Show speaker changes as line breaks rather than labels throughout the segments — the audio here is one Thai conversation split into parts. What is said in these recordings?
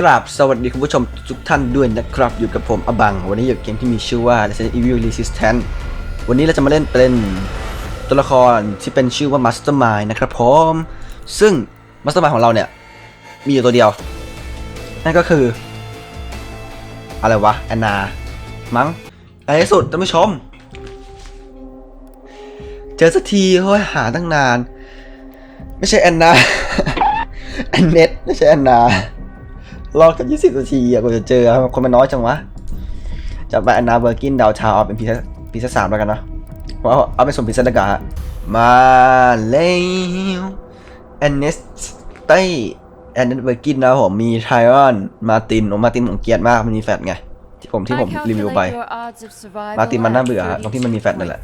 กราบสวัสดีคุณผู้ชมทุกท่านด้วยนะครับ อยู่กับผมอบัง วันนี้อยู่เกมที่มีชื่อว่า Resident Evil Resistance วันนี้เราจะมาเล่นเป็นตัวละครที่เป็นชื่อว่า Mastermind นะครับผมซึ่ง Mastermind ของเราเนี่ย มีอยู่ตัวเดียว นั่นก็คือ อะไรวะแอนนา มั้งในที่สุดท่านผู้ชม เจอสักทีเฮ้ยหาตั้งนาน ไม่ใช่แอนนาแอนเน็ตไม่ใช่แอนนา รอกันยี่สิบนาทีอะกว่าจะเจอคนมันน้อยจังวะจะไปแอนนาเบอร์กินดาวทาวเอาเป็นพีซพีซสามแล้วกันเนาะเพราะเอาเอาเป็นส่วนพีซดากามาแล้วแอนเนสเต้แอนเนสเบอร์กินนะครับผมมีไทรอนมาตินโอมาตินผมเกลียดมากมันมีแฟตไงที่ผมที่ผมรีวิวไป
มาตินมันน่าเบื่อฮะตรงที่มันมีแฟตนั่นแหละ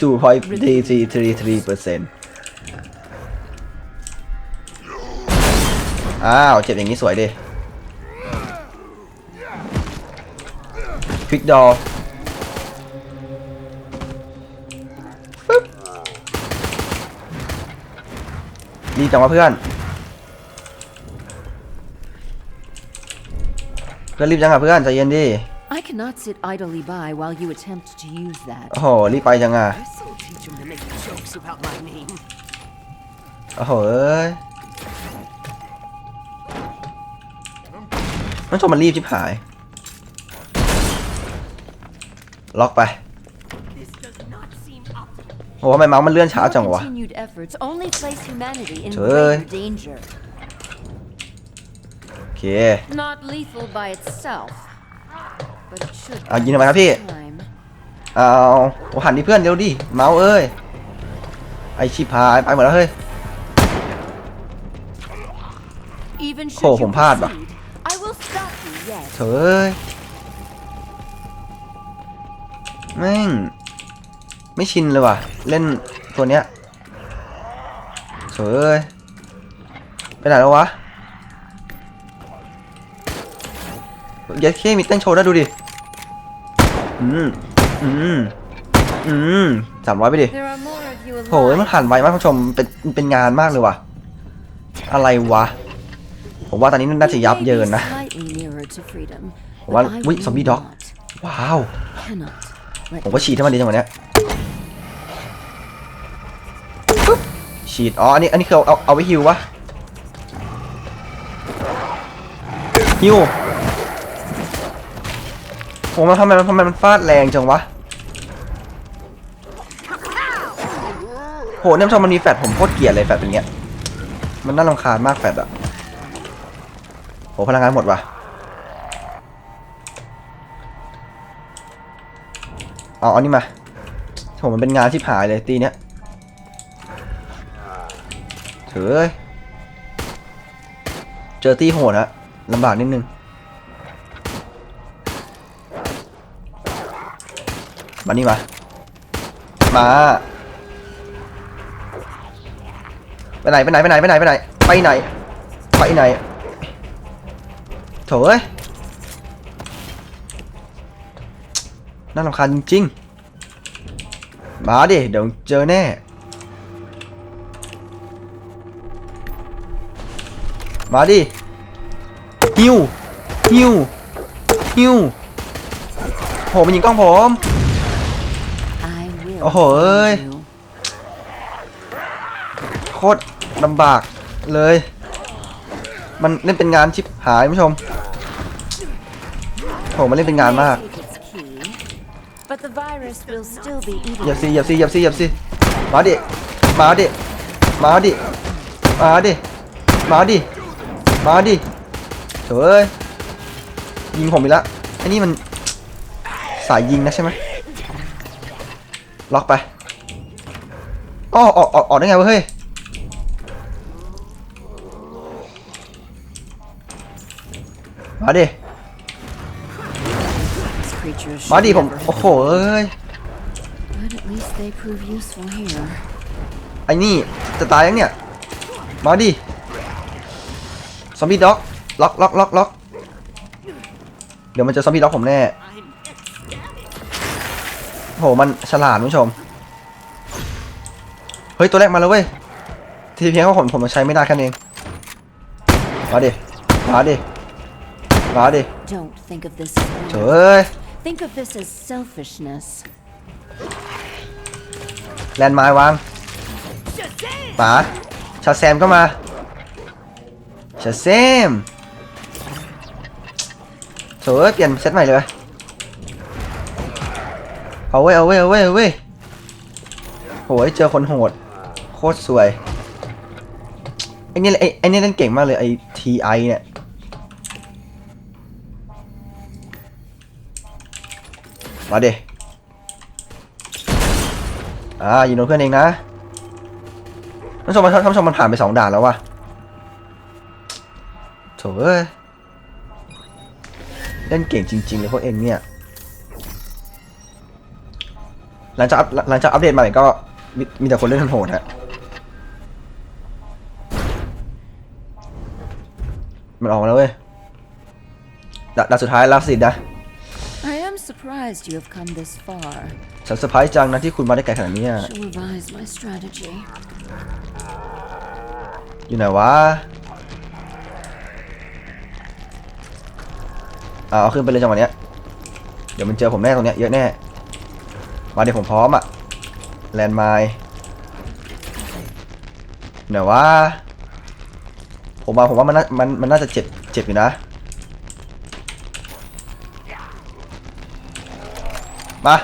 two point three three three three percent อ้าว เจ็บอย่างนี้สวยดิควิกดอดีจังวะเพื่อนเพื่อนรีบจังอะเพื่อนใจเย็นดิ
I cannot sit idly by while you attempt to use that.
โอ้โหรีบไปจังอะ
This'll teach him to make jokes about my name.
โอ้โห มันชมมันรีบชิบหาย ล็อกไป
This does not seem optimal.
โอ้ทำไมเมาส์มันเลื่อนช้า
Your
จังวะ
continued efforts only place humanity in
Trời ơi.
greater danger.
โอเค
Not lethal by itself, but it should.
เอายิงทำไมครับพี่
time.
เอาโอ้หันดิเพื่อนเร็วดิ เมาส์เอ้ย ไอชิบหายไปหมดแล้วเฮ้ย
Even should
โอ้
you
ผมพลาดว่ะ
proceed, I will stop you yet.
เถอะเอ้ยแม่ง ไม่ชินเลยว่ะ เล่นตัวเนี้ยเถอะเอ้ยไปไหนแล้ววะเยัดเคมีเต้นโชว์ได้วยดูดิ อืม อืม อืมสามร้อยไปดิ
There are more of you
โหยมัน
alive.
ผ่านไวมากคุณผู้ชม เป็น เป็นงานมากเลยว่ะ อะไรวะ ผมว่าตอนนี้น่าจะยับเยินนะ ผมว่า
but I
อุ๊ย
will
ซอมบี้ด็อก
not,
ว้าว
cannot let
ผมก็ฉีดให้มันดีจังหวะเนี้ยปึ๊บฉีด อ๋อ อันนี้ อันนี้คือเอาเอา เอาไว้ฮิววะฮิวโอ้มันทำไมมันทำไมมันฟาดแรงจังวะ โหเนี่ยผู้ชมมันมีแฟดผมโคตรเกลียดเลยแฟดเป็นเงี้ย มันน่ารำคาญมากแฟดอะโหพลังงานหมดว่ะ เอาอันนี้มาโหมันเป็นงานที่ผายเลยตีเนี้ยเถอยเจอตีโหดอะลำบากนิดนึงมานี่มา มาไปไหนไปไหนไปไหนไปไหนไปไหนไปไหนไปไหนโถเอ้ย น่ารำคาญจริงๆ มาดิ เดี๋ยวเจอแน่ มาดิ ฮิว ฮิว ฮิวโหมันยิงกล้องผม
I will
โอ้โหเอ้ย
find you.
โคตรลำบากเลย มันเล่นเป็นงานชิบหายคุณผู้ชมโหมันเล่นเป็นงานมาก
but the virus will still be eating
เหยียบสิเหยียบสิเหยียบสิเหยียบสิมาดิมาดิมาดิมาดิมาดิมาดิเฮ้ยยิงผมอีกแล้วไอ้นี่มันสายยิงนะใช่ไหมล็อกไปอ้อออกออกออกได้ไงวะเฮ้ยมาดิ
These creatures
มา
should
ดิผม
never
โอ้โหเอ้ย
But at least they prove useful here.
ไอ้นี่จะตายยังเนี่ย มาดิซอมบี้ด็อกล็อกล็อกล็อกล็อกเดี๋ยวมันจะซอมบี้ด็อกผมแน่โหมันฉลาดคุณผู้ชม เฮ้ย ตัวแรกมาแล้วเว้ย ทีเพียงว่าผมผมใช้ไม่ได้แค่นั้นเองมาดิมาดิมาดิ
Don't think of this as
เฉ
anger.
ย
Think of this as selfishness.
แลนด์ไม้วางป๋าชาแซมก็มาชาแซมเฉยเปลี่ยนเซตใหม่เลยเอาเว้ยเอาเว้ยเอาเว้ยเอาเว้ยโหยเจอคนโหด โคตรสวยไอ้นี่ไอ้ไอ้นี่เล่นเก่งมากเลยไอ้ทีไอเนี่ยมาเด้ อ่ายิงโดนเพื่อนเองนะท่านผู้ชมมันท่านผู้ชมมันผ่านไปสองด่านแล้วว่ะโถเอ้ยเล่นเก่งจริง ๆ เลยพวกเองเนี่ย หลังจากหลังจากอัปเดตใหม่ก็มีมีแต่คนเล่นทันโหดฮะมันออกมาแล้วเว้ยด่านด่าสุดท้ายลาสิทธ์นะ
surprised you have come this far.
ฉันเซอร์ไพรส์จังนะที่คุณมาได้ไกลขนาดนี้อะ
Shall revise my strategy.
อยู่ไหนวะอ่าเอาขึ้นไปเลยจังหวะเนี้ย เดี๋ยวมันเจอผมแน่ตรงเนี้ยเยอะแน่ มาเดี๋ยวผมพร้อมอะแลนด์ไมล์ไหนวะผมว่าผมว่ามันน่ามันมันน่าจะเจ็บเจ็บอยู่นะ มา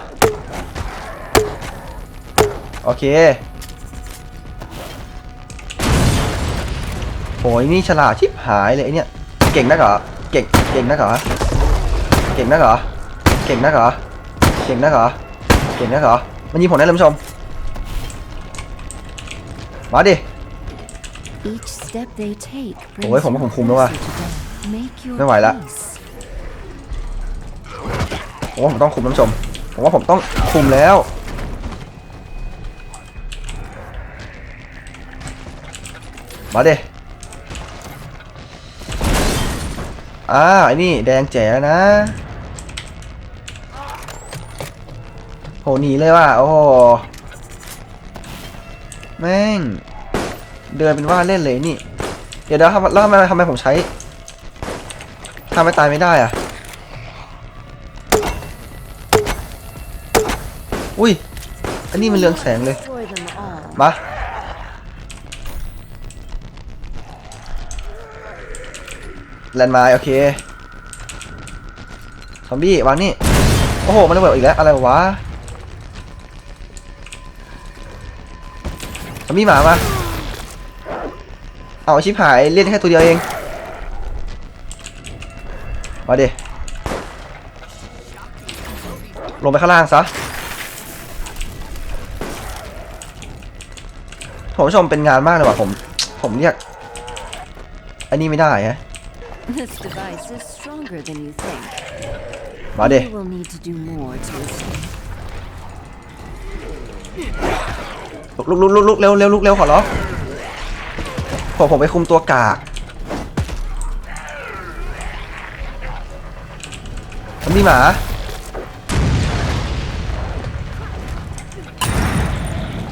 โอเคโหยนี่ฉลาดชิบหายเลยไอเนี่ยเก่งนักเหรอเก่งเก่งนักเหรอเก่งนักเหรอเก่งนักเหรอเก่งนักเหรอเก่งนักเหรอมันยิงผมได้เลยคุณผู้ชมมาดิ
Each step they take
โอ้ย
brings
ผมว่าผม
you
คุมแล้วว่ะ
closer to death. Make your
ไม่ไหวละ
peace.
ผมว่าผมต้องคุมท่านผู้ชม ผมว่าผมต้องคุมแล้ว มาเดิอ่าไอ้นี่แดงแจ๋แล้วนะโหหนีเลยว่ะโอ้โหแม่ง เดินเป็นว่าเล่นเลยนี่ เดี๋ยวเดี๋ยวทำแล้วทำไมทำไมผมใช้ทำไมตายไม่ได้อะ อุ้ย อันนี้มันเรืองแสงเลย มา แลนด์มล์โอเค ซอมบี้วางนี่ โอ้โห มันระเบิดอีกแล้ว อะไรวะ ซอมบี้หมามา เอาชิบหายเล่นแค่ตัวเดียวเอง มาเดิลงไปข้างล่างซะ ผมผู้ชมเป็นงานมากเลยว่ะผม ผมเรียก อันนี้ไม่ได้ฮะ
This device is stronger than you think.
มาดิ
You will need to do more to escape.
ลุกลุกลุกลุกเร็วเร็วลุกเร็วขอร้องผมผมไปคุมตัวกากมันมีหมา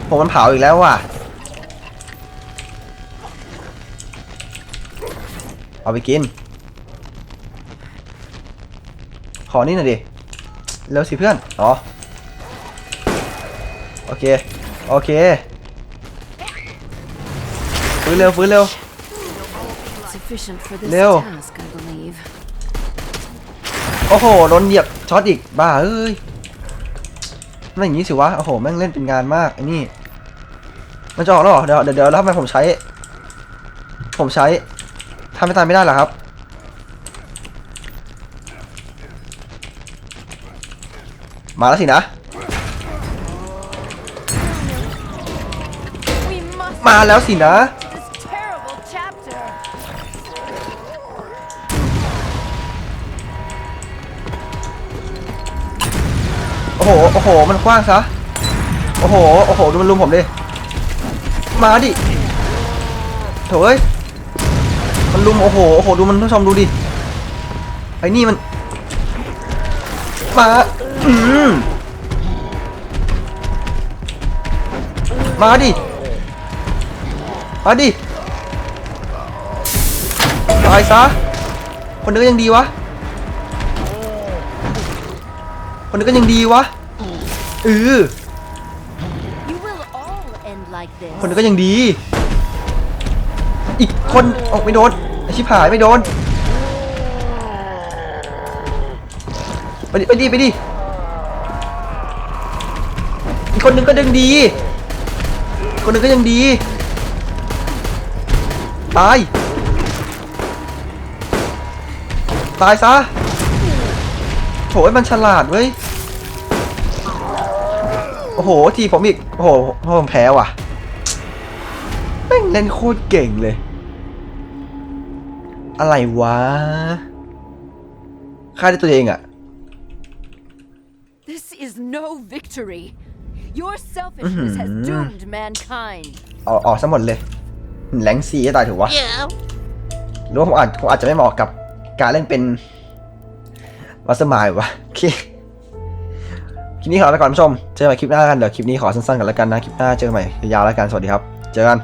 ผมมันเผาอีกแล้วว่ะ เอาไปกิน ขอนี่หน่อยดิเร็วสิเพื่อน อ๋อ โอเค โอเค ฟื้นเร็ว ฟื้นเร็ว
Sufficient for this
Leo.
task, I believe.
โอ้โหโดนเหยียบช็อตอีก บ้าเอ้ยไม่อย่างนี้สิวะ โอ้โห แม่งเล่นเป็นงานมากไอ้นี่ มันจะออกแล้วเหรอ เดี๋ยวเดี๋ยวเดี๋ยวแล้วทำไมผมใช้ ผมใช้ ทำไม่ตามไม่ได้หรอครับ มาแล้วสินะ มาแล้วสินะ โอ้โห โอ้โห มันกว้างซะ โอ้โห โอ้โห ดูมันลุมผมดิ มาดิโถ่เอ้ย มันลุมโอ้โหโอ้โหดูมันผู้ชมดูดิไอ้นี่มันมาอืมมาดิมาดิมาายซะคนนึงก็ยังดีวะคนนึงก็ยังดีวะเออ
You will all end like this.
คนนึงก็ยังดี อีกคนออกไม่โดนไอ ชิบหายไม่โดน ไปดิไปดิไปดิอีกคนนึงก็ยังดี คนนึงก็ยังดี ตาย ตายซะโถยมันฉลาดเว้ย โอ้โห ทีผมอีก โอ้โหผมแพ้ว่ะ แม่งเล่นโคตรเก่งเลย อะไรวะฆ่าได้ตัวเองอะ
This is no victory. Your selfishness has
Mhm.
doomed mankind.
เอาออกซะหมดเลยแรงซีให้ตายถูกวะหรือว่าผมอาจผมอาจจะไม่เหมาะกับการเล่นเป็นวัสมายวะโอเคคลิปนี้ขอไปก่อนผู้ชม เจอกันใหม่คลิปหน้ากัน เดี๋ยวคลิปนี้ขอสั้นๆกันแล้วกันนะ คลิปหน้าเจอกันใหม่ยาวๆแล้วกัน สวัสดีครับ เจอกัน